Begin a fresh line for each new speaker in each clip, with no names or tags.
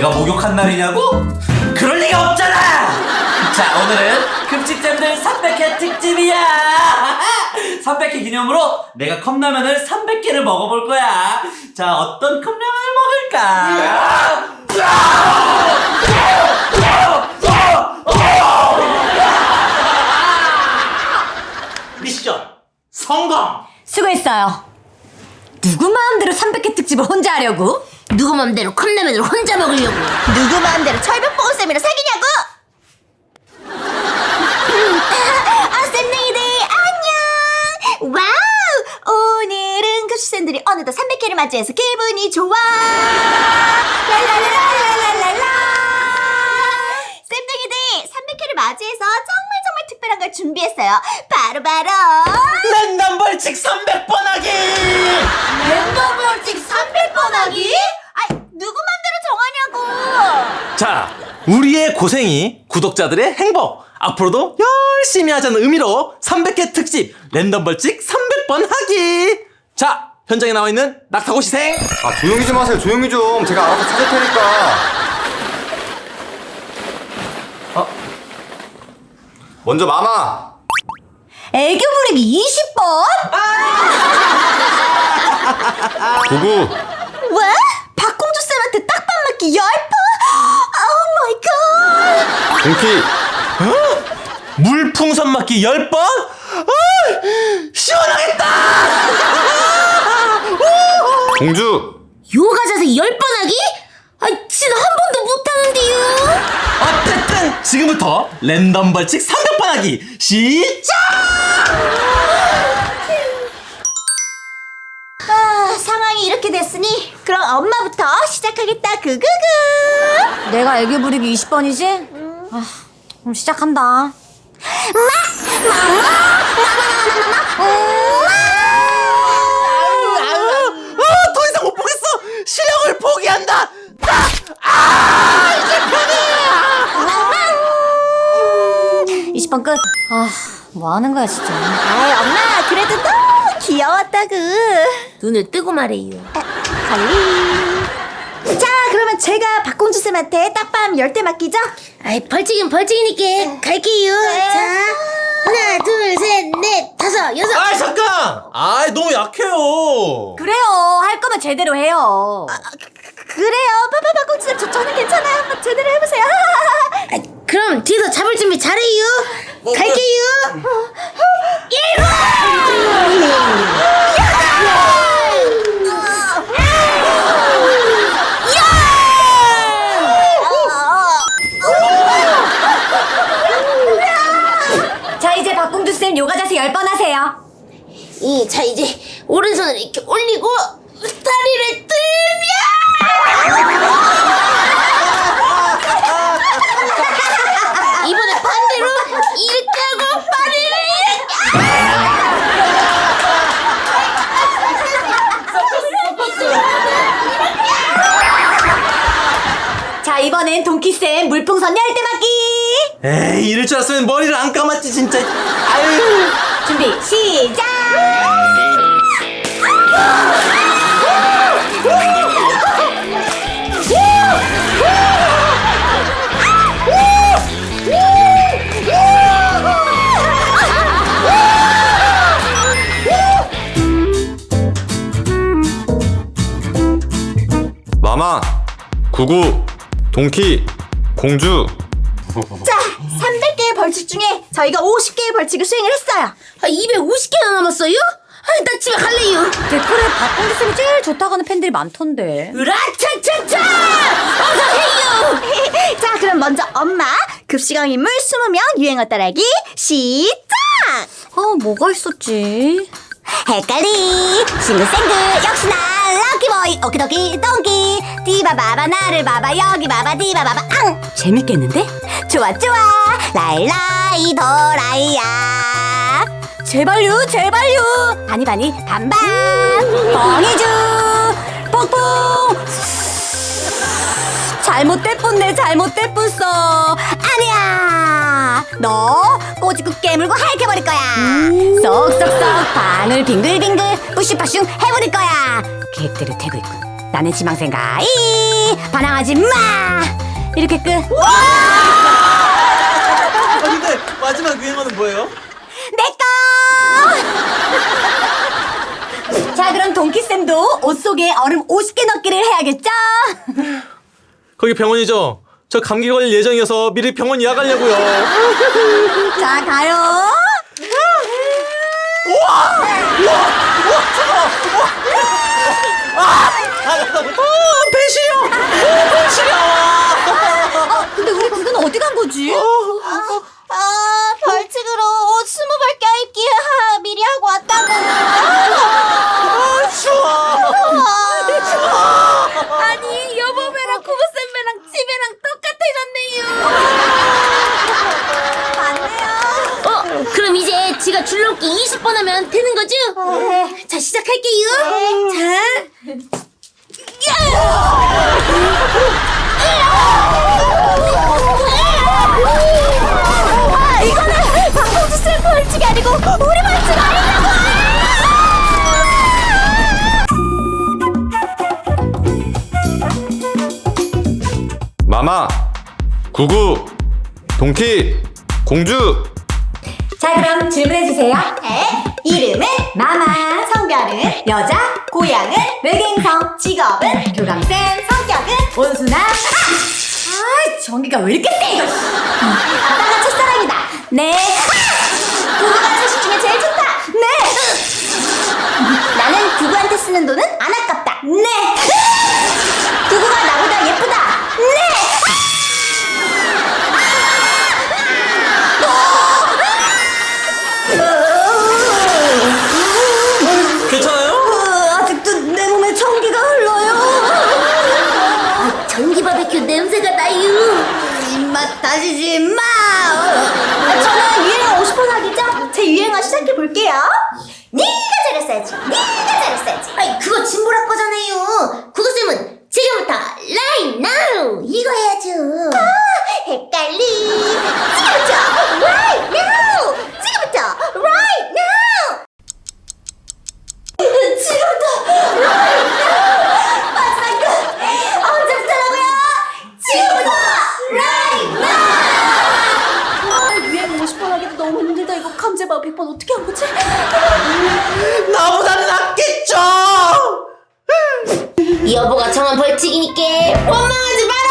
내가 목욕한 날이냐고? 그럴 리가 없잖아! 자, 오늘은 급식점들 300회 특집이야! 300회 기념으로 내가 컵라면을 300개를 먹어볼 거야. 자, 어떤 컵라면을 먹을까? 미션 성공!
수고했어요. 누구 마음대로 300회 특집을 혼자 하려고?
누구 맘대로 컵라면을 혼자 먹으려고
누구 마음대로 철벽보호쌤이랑 사귀냐고? 아, 쌤둥이들 안녕! 와우! 오늘은 급식생들이 어느덧 300회를 맞이해서 기분이 좋아! 랄랄랄랄랄랄라! 쌤둥이들 300회를 맞이해서 정말 정말 특별한 걸 준비했어요. 바로바로
랜덤 벌칙 300번 하기!
랜덤 벌칙 300번 하기? 아이, 누구 맘대로 정하냐고!
자, 우리의 고생이 구독자들의 행복. 앞으로도 열심히 하자는 의미로 300회 특집 랜덤 벌칙 300번 하기. 자, 현장에 나와 있는 낙타고 시생.
아 조용히 좀 하세요 조용히 좀 제가 알아서 찾을 테니까 어? 먼저 마마
애교 부리기 20번?
구구
왜? 박공주 쌤한테 딱밤 맞기 10번?
동키
물풍선 맞기 10번? 아, 시원하겠다!
공주
요가 자세 10번 하기? 아 진짜 한 번도 못하는데요
어쨌든 지금부터 랜덤 벌칙 300번 하기 시작!
아, 상황이 이렇게 됐으니 그럼 엄마부터 시작하겠다 그그그 내가 애교 부리기 20번이지? 아, 그럼 시작한다
아, 더 이상 못 보겠어! 실력을 포기한다!
20번 끝. 아, 뭐 하는 거야, 진짜. 아이, 엄마, 그래도 너무 귀여웠다구.
눈을 뜨고 말해요
갈리. 제가 박공주 쌤한테 딱밤 열 대 맡기죠?
아이 벌칙은 벌칙이니까 갈게요 자 하나 둘 셋 넷 다섯 여섯
아, 잠깐! 아, 너무 약해요.
그래요. 할 거면 제대로 해요. 그래요. 빠빠 박공주 쌤, 저, 저는 괜찮아요. 한번 제대로 해보세요.
아, 그럼 뒤에서 잡을 준비 잘해요 갈게요
자, 이제 박공주쌤 요가 자세 열 번 하세요.
이, 자 이제 오른손을 이렇게 올리고 다리를 들면 이번에 반대로 이렇게 하고 다리를
자, 이번엔 동키쌤 물풍선 열대 맞기.
에이, 이럴 줄 알았으면 머리를 안 감았지, 진짜. 아유.
준비, 시작!
마마 구구 동키 공주
자, 300개의 벌칙 중에 저희가 50개의 벌칙을 수행을 했어요.
아 250개나 남았어요? 아, 나 집에 갈래요
댓글에 박공주 쌤이 제일 좋다고 하는 팬들이 많던데.
으라차차차 어서 해요
자, 그럼 먼저 엄마 급식왕 인물 20명 유행어 따라하기 시작! 아, 뭐가 있었지? 헷갈리 싱글생글 역시나 럭키보이 오키도키 동키. 디바 바바 나를 봐봐. 여기 봐봐 디바 바바 앙! 재밌겠는데? 좋아 좋아. 라일라이 도라이야. 제발요 제발요. 바니 바니 반반. 뻥이주. 뻔네 잘못될 뻔어 아니야. 너 꼬집고 깨물고 하익해버릴 거야. 쏙쏙쏙 방울 빙글빙글 뿌슈파슝 해버릴 거야 계획대로 되고 있군. 나는 지망생가 이! 반항하지 마! 이렇게 끝.
아, 근데 마지막 유행어는 뭐예요?
내꺼 자 그럼 동키 쌤도 옷 속에 얼음 50개 넣기를 해야겠죠?
거기 병원이죠? 저 감기 걸릴 예정이어서 미리 병원 예약하려고요.
자 가요
배 시려! 배 시려!
근데 우리 그건 어디 간 거지? 아,
줄넘기 20번 하면 되는 거죠?
네.
자, 시작할게요. 자.
아!
마마, 구구, 동키, 공주.
자 그럼 질문해주세요 네. 이름은 마마 성별은 여자 고향은 외계인성 직업은 교감쌤 성격은 온순함 아! 아 전기가 왜 이렇게 세 이거 아빠가 첫사랑이다 네 아! 구구가 자식 중에 제일 좋다 입맛 다시지 마. 아, 저는 유행어 50번 하기죠? 제 유행어 시작해 볼게요. 네가 잘했어야지. 네가 잘했어야지.
아이, 그거 진보라 거잖아요. 구구쌤은 지금부터 right 이거 해야죠.
아, 헷갈리. 지금부터 right now. 지금부터 right now. 지금부터 right now. 마지막 끝. 언제부터라고요? 지금부터 right now. 아, 유행 50번 하기도 너무 힘들다. 이거 감제봐 100번 어떻게 한 거지?
나보다 낫겠죠?
여보가 정한 벌칙이니까 원망하지 말아요.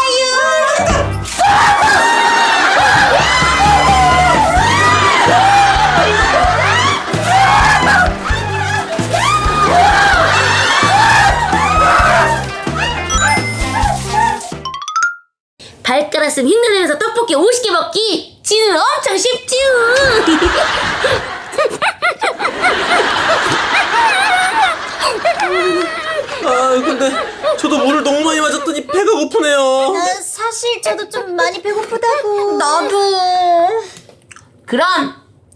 발가락씀 흉내내면서 떡볶이 50개 먹기 지는 엄청 쉽죠.
아, 근데 저도 물을 너무 많이 마셨더니 배가 고프네요.
사실 저도 좀 많이 배고프다고. 나도.
그럼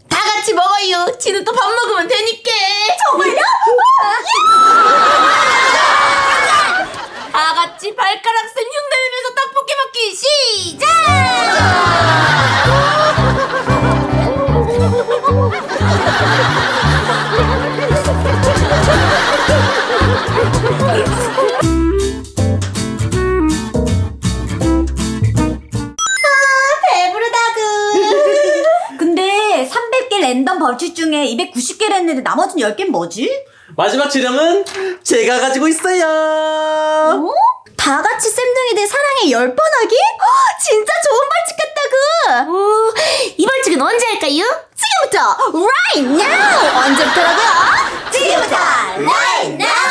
다 같이 먹어요. 지는 또 밥 먹으면 되니까.
정말요?
다 같이 발가락 쌤 흉내내면서 떡볶이 먹기 시작!
나머진 10개 뭐지?
마지막 지령은 제가 가지고 있어요.
어? 다 같이 쌤둥이들 사랑의 10번 하기? 허, 진짜 좋은 벌칙 같다구!
오, 어, 이 벌칙은 언제 할까요?
지금부터! Right now! 언제부터라고요? 지금부터! Right now!